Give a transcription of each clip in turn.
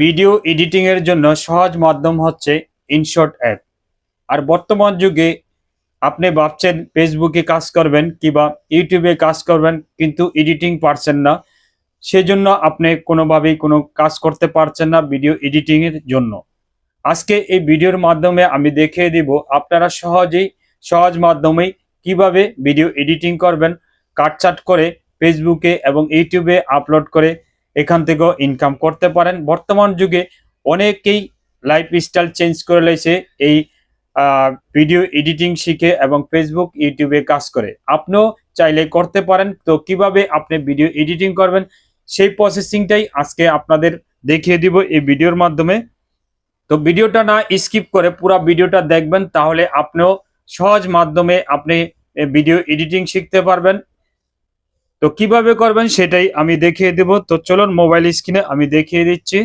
Video editing এর জন্য সহজ মাধ্যম হচ্ছে ইনশর্ট অ্যাপ আর বর্তমান যুগে আপনি ভাবছেন ফেসবুকে কাজ করবেন কিংবা ইউটিউবে কাজ করবেন কিন্তু এডিটিং পারছেন না, সেজন্য আপনি কোনোভাবেই কোনো কাজ করতে পারছেন না ভিডিও এডিটিং এর জন্য। আজকে এই ভিডিওর মাধ্যমে আমি দেখিয়ে দিব আপনারা সহজেই, সহজ মাধ্যমেই কীভাবে ভিডিও এডিটিং করবেন কাটচাট করে ফেসবুকে এবং ইউটিউবে আপলোড করে এখান থেকেও ইনকাম করতে পারেন। বর্তমান যুগে অনেকেই লাইফ স্টাইল চেঞ্জ করে লেছে, এই ভিডিও এডিটিং শিখে এবং ফেসবুক ইউটিউবে কাজ করে। আপনিও চাইলে করতে পারেন। তো কীভাবে আপনি ভিডিও এডিটিং করবেন, সেই প্রসেসিংটাই আজকে আপনাদের দেখিয়ে দিব এই ভিডিওর মাধ্যমে। তো ভিডিওটা না স্কিপ করে পুরো ভিডিওটা দেখবেন, তাহলে আপনিও সহজ মাধ্যমে আপনি ভিডিও এডিটিং শিখতে পারবেন। তো কীভাবে করবেন সেটাই আমি দেখিয়ে দেব। তো চলুন মোবাইল স্ক্রিনে আমি দেখিয়ে দিচ্ছি।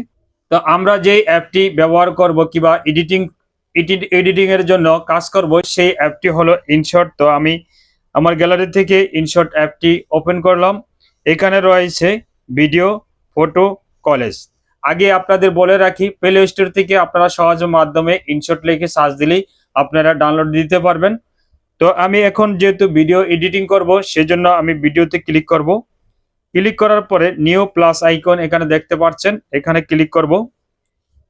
তো আমরা যে অ্যাপটি ব্যবহার করব কিবা এডিটিং এডিটিং এর জন্য কাজ করব, সেই অ্যাপটি হলো ইনশর্ট তো আমি আমার গ্যালারি থেকে ইনশর্ট অ্যাপটি ওপেন করলাম। এখানে রয়েছে ভিডিও ফটো কলেজ আগে আপনাদের বলে রাখি প্লে স্টোর থেকে আপনারা সহজ মাধ্যমে ইনশর্ট লিখে সার্চ দিলেই আপনারা ডাউনলোড দিতে পারবেন। তো আমি এখন যেহেতু ভিডিও এডিটিং করব, সেজন্য আমি ভিডিওতে ক্লিক করব। ক্লিক করার পরে নিউ প্লাস আইকন এখানে দেখতে পাচ্ছেন, এখানে ক্লিক করব।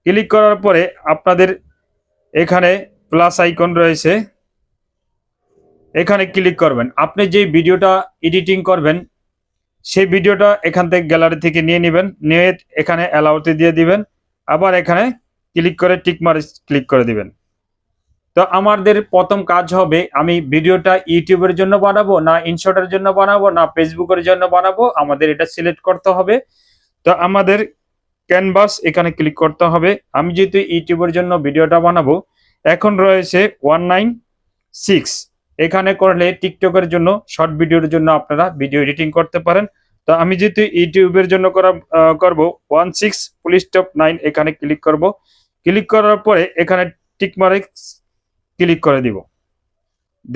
ক্লিক করার পরে আপনাদের এখানে প্লাস আইকন রয়েছে, এখানে ক্লিক করবেন। আপনি যে ভিডিওটা এডিটিং করবেন, সেই ভিডিওটা এখান থেকে গ্যালারি থেকে নিয়ে নেবেন, নিয়ে এখানে অ্যালাউতে দিয়ে দিবেন। আবার এখানে ক্লিক করে টিক মারে ক্লিক করে দিবেন। তো আমাদের প্রথম কাজ হবে, আমি ভিডিওটা ইউটিউবের জন্য বানাবো, না ইনশর্টের জন্য বানাবো, না ফেসবুকের জন্য বানাবো, আমাদের এটা সিলেক্ট করতে হবে। তো আমাদের ক্যানভাস এখানে ক্লিক করতে হবে। আমি যেহেতু ইউটিউবের জন্য ভিডিওটা বানাবো, এখন রয়েছে ওয়ান নাইন সিক্স এখানে করলে টিকটকের জন্য শর্ট ভিডিওর জন্য আপনারা ভিডিও এডিটিং করতে পারেন। তো আমি যেহেতু ইউটিউবের জন্য করা করব one six police top nine এখানে ক্লিক করব। ক্লিক করার পরে এখানে টিক মারে ক্লিক করে দিব।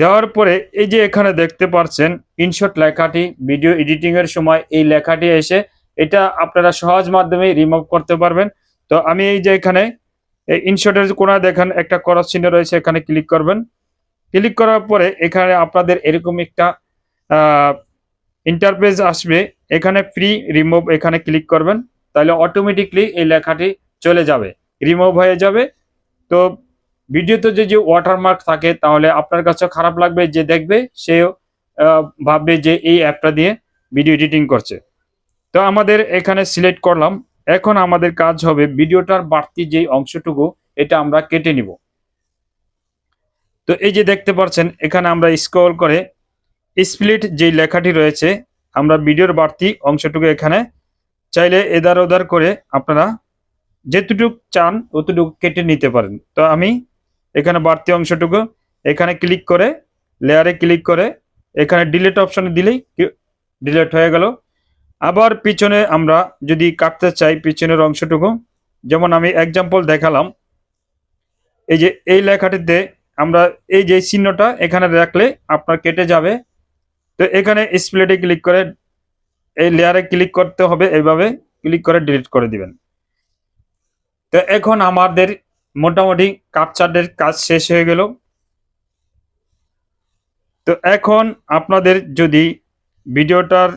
দেওয়ার পরে এই যে এখানে দেখতে পাচ্ছেন ইনশর্ট লেখাটি ভিডিও এডিটিং এর সময় এই লেখাটি এসে এটা আপনারা সহজ মাধ্যমে রিমুভ করতে পারবেন। তো আমি এই যে এখানে, এই ইনশর্টের কোনা দেখেন একটা করস চিহ্ন রয়েছে, এখানে ক্লিক করবেন। ক্লিক করার পরে এখানে আপনাদের এরকম একটা ইন্টারপেজ আসবে। এখানে ফ্রি রিমুভ এখানে ক্লিক করবেন। তাহলে অটোমেটিকলি এই লেখাটি চলে যাবে রিমুভ হয়ে যাবে। তো ভিডিওতে যে যে ওয়াটারমার্ক থাকে, তাহলে আপনার কাছে খারাপ লাগবে যে দেখবে, সেও ভাববে যে এই অ্যাপটা দিয়ে ভিডিও এডিটিং করছে। তো আমাদের এখানে সিলেক্ট করলাম। এখন আমাদের কাজ হবে ভিডিওটার বাড়তি যে অংশটুকু, এটা আমরা কেটে নিব। তো এই যে দেখতে পাচ্ছেন, এখানে আমরা স্ক্রল করে স্প্লিট যে লেখাটি রয়েছে, আমরা ভিডিওর বাড়তি অংশটুকু এখানে চাইলে এদার ওদার করে আপনারা যেতটুকু চান, অতটুকু কেটে নিতে পারেন। তো আমি এখানে বাড়তি অংশটুকু। এখানে ক্লিক করে লেয়ারে ক্লিক করে, এখানে ডিলেট অপশনে দিলেই ডিলেট হয়ে গেল। আবার পিছনে আমরা যদি কাটতে চাই পিছনের অংশটুকু, যেমন আমি এক্সাম্পল দেখালাম। এই যে এই লেখাটিতে আমরা এই যে চিহ্নটা এখানে রাখলে আপনার কেটে যাবে। তো এখানে স্প্লেটে ক্লিক করে, এই লেয়ারে ক্লিক করতে হবে এইভাবে ক্লিক করে ডিলিট করে দিবেন। তো এখন আমাদের মোটামুটি কাটচাটের কাজ শেষ হয়ে গেল। তো এখন আপনাদের যদি ভিডিওটার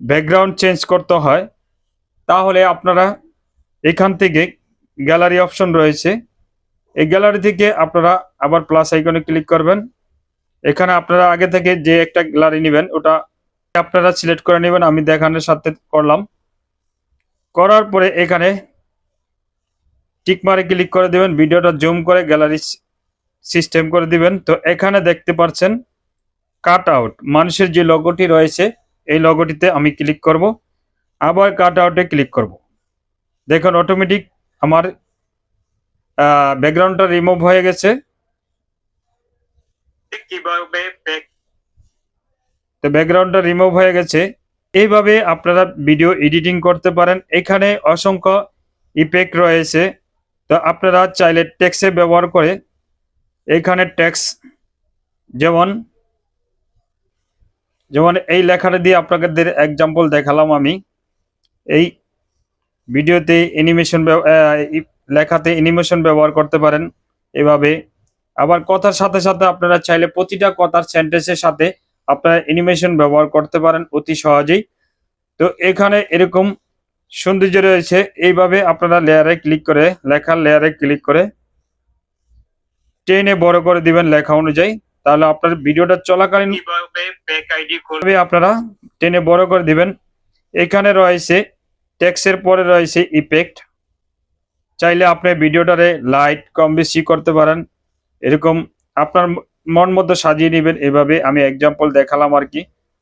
ব্যাকগ্রাউন্ড চেঞ্জ করতে হয়, তাহলে আপনারা এখান থেকে গ্যালারি অপশন রয়েছে। এই গ্যালারি থেকে আপনারা আবার প্লাস আইকনে ক্লিক করবেন। এখানে আপনারা আগে থেকে যে একটা গ্যালারি নেবেন, ওটা আপনারা সিলেক্ট করে নেবেন। আমি দেখানোর সাথে করলাম। করার পরে এখানে টিক মারে ক্লিক করে দেবেন ভিডিওটা জুম করে গ্যালারি সিস্টেম করে দিবেন। তো এখানে দেখতে পাচ্ছেন কাট আউট মানুষের যে লগোটি রয়েছে এই লগোটিতে আমি ক্লিক করব। আবার কাট আউটে ক্লিক করব। দেখুন অটোমেটিক আমার ব্যাকগ্রাউন্ডটা রিমুভ হয়ে গেছে। কীভাবে তো ব্যাকগ্রাউন্ডটা রিমুভ হয়ে গেছে। এইভাবে আপনারা ভিডিও এডিটিং করতে পারেন। এখানে অসংখ্য ইফেক্ট রয়েছে। তো আপনারা চাইলে ট্যাক্সে ব্যবহার করে এখানে ট্যাক্স যেমন যেমন এই লেখাটা দিয়ে আপনাদের এক্সাম্পল দেখালাম আমি। এই ভিডিওতে অ্যানিমেশন লেখাতে অ্যানিমেশন ব্যবহার করতে পারেন এভাবে। আবার কথার সাথে সাথে আপনারা চাইলে প্রতিটা কথার সেন্টেন্সের সাথে আপনারা অ্যানিমেশন ব্যবহার করতে পারেন অতি সহজেই। তো এখানে এরকম সৌন্দর্য রয়েছে। এইভাবে আপনারা লেয়ারে ক্লিক করে লেখার লেয়ারে ক্লিক করে টেনে বড় করে দিবেন লেখা অনুযায়ী। তাহলে আপনার ভিডিওটা চলাকালীন খুলবে আপনারা টেনে বড় করে দিবেন। এখানে রয়েছে টেক্সের পরে রয়েছে ইফেক্ট চাইলে আপনি ভিডিওটারে লাইট কম বেশি করতে পারেন। এরকম আপনার মন মতো সাজিয়ে নেবেন। এভাবে আমি এক্সাম্পল দেখালাম আর কি।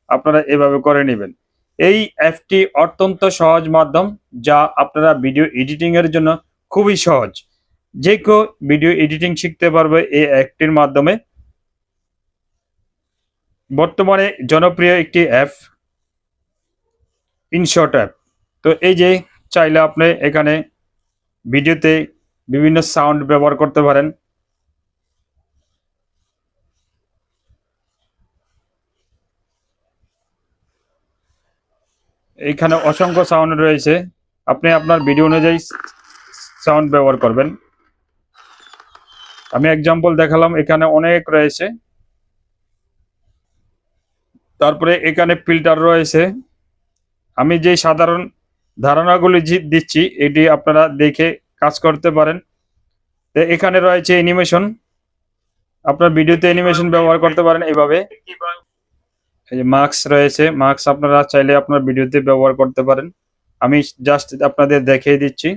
আপনারা এভাবে করে নেবেন। এই অ্যাপটি অত্যন্ত সহজ মাধ্যম যা আপনারা ভিডিও এডিটিং এর জন্য খুবই সহজ। যে কেউ ভিডিও এডিটিং শিখতে পারবে এই অ্যাপটির মাধ্যমে। বর্তমানে জনপ্রিয় একটি অ্যাপ ইনশর্ট অ্যাপ তো এই যে চাইলে আপনি এখানে ভিডিওতে বিভিন্ন সাউন্ড ব্যবহার করতে পারেন। এখানে অসংখ্য সাউন্ড রয়েছে। আপনি আপনার ভিডিও অনুযায়ী সাউন্ড ব্যবহার করবেন। আমি এক্সাম্পল দেখালাম, এখানে অনেক রয়েছে। তারপরে এখানে ফিল্টার রয়েছে। আমি যে সাধারণ ধারণাগুলি দিচ্ছি, এটি আপনারা দেখে কাজ করতে পারেন। এখানে রয়েছে অ্যানিমেশন আপনার ভিডিওতে অ্যানিমেশন ব্যবহার করতে পারেন এইভাবে। এই যে মার্কস রয়েছে মার্কস আপনারা চাইলে আপনার ভিডিওতে ব্যবহার করতে পারেন। আমি জাস্ট আপনাদের দেখিয়ে দিচ্ছি।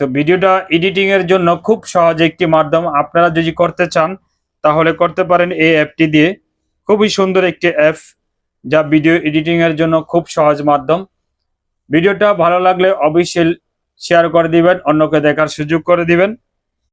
তো ভিডিওটা এডিটিং এর জন্য খুব সহজ একটি মাধ্যম। আপনারা যদি করতে চান, তাহলে করতে পারেন এই অ্যাপটি দিয়ে। খুবই সুন্দর একটি অ্যাপ যা ভিডিও এডিটিং এর জন্য খুব সহজ মাধ্যম। ভিডিওটা ভালো লাগলে অবশ্যই শেয়ার করে দিবেন, অন্যকে দেখার সুযোগ করে দিবেন।